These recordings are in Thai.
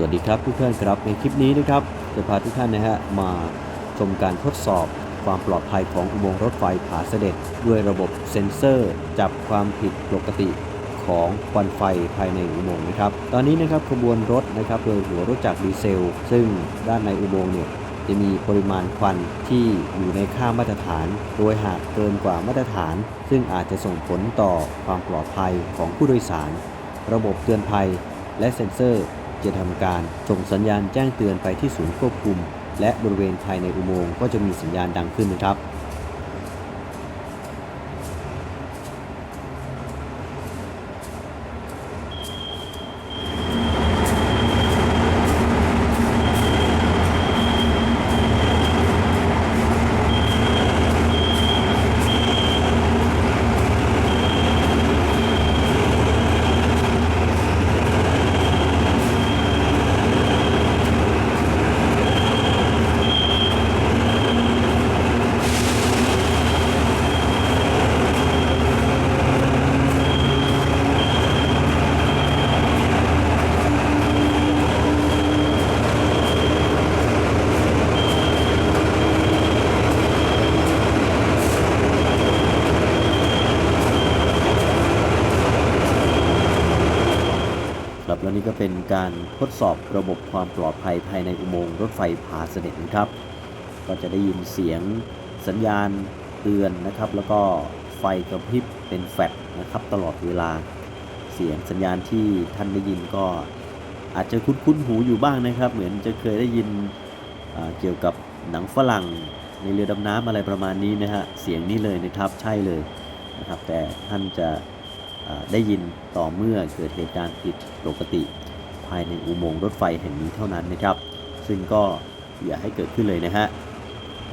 สวัสดีครับทุกท่านครับในคลิปนี้นะครับจะพาทุกท่านนะฮะมาชมการทดสอบความปลอดภัยของอุโมงค์รถไฟผาเสด็จ ด้วยระบบเซ็นเซอร์ จับความผิดปกติของควันไฟภายในอุโมงค์นะครับ ตอนนี้นะครับขบวนรถนะครับโดยหัวรถจักรดีเซล ซึ่งด้านในอุโมงค์เนี่ยจะมีปริมาณควันที่อยู่ในค่ามาตรฐาน โดยหากเกินกว่ามาตรฐาน ซึ่งอาจจะส่งผลต่อความปลอดภัยของผู้โดยสาร ระบบเตือนภัย และเซ็นเซอร์ จะทำการส่งสัญญาณแจ้งเตือนไปที่ศูนย์ควบคุม และบริเวณภายในอุโมงค์ก็จะมีสัญญาณดังขึ้นนะครับ และนี่ก็เป็นการทดสอบระบบความปลอดภัยภายในอุโมงค์รถไฟผาเสด็จนะครับ ก็จะได้ยินเสียงสัญญาณเตือนนะครับ แล้วก็ไฟกระพริบเป็นแฟลชนะครับตลอดเวลา เสียงสัญญาณที่ท่านได้ยินก็อาจจะคุ้นๆหูอยู่บ้างนะครับ เหมือนจะเคยได้ยินเกี่ยวกับหนังฝรั่งในเรือดำน้ำอะไรประมาณนี้นะฮะเสียงนี้เลยนะครับใช่เลยนะครับแต่ท่านจะ ได้ยินต่อเมื่อเกิดเหตุการณ์ผิดปกติ ภายในอุโมงค์รถไฟแห่งนี้เท่านั้นนะครับ ซึ่งก็อย่าให้เกิดขึ้นเลยนะฮะ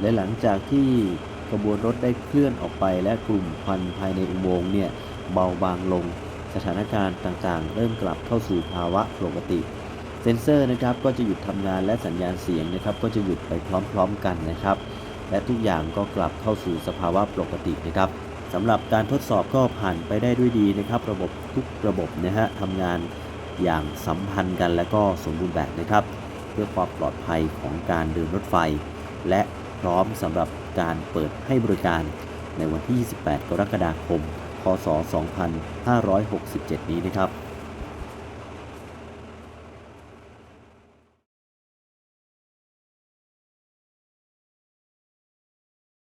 และหลังจากที่ขบวนรถได้เคลื่อนออกไปและกลุ่มควันภายในอุโมงค์เนี่ยเบาบางลงสถานการณ์ต่างๆ เริ่มกลับเข้าสู่ภาวะปกติ เซ็นเซอร์นะครับก็จะหยุดทำงานและสัญญาณเสียงนะครับ ก็จะหยุดไปพร้อมๆกันนะครับ และทุกอย่างก็กลับเข้าสู่สภาวะปกตินะครับ สำหรับการทดสอบก็ผ่านไปได้ด้วยดีนะครับ ระบบทุกระบบนะฮะทำงานอย่างสัมพันธ์กันและก็สมบูรณ์แบบนะครับ เพื่อความปลอดภัยของการเดินรถไฟ และพร้อมสำหรับการเปิดให้บริการในวันที่ 28 กรกฎาคม พศ 2567 นี้นะครับ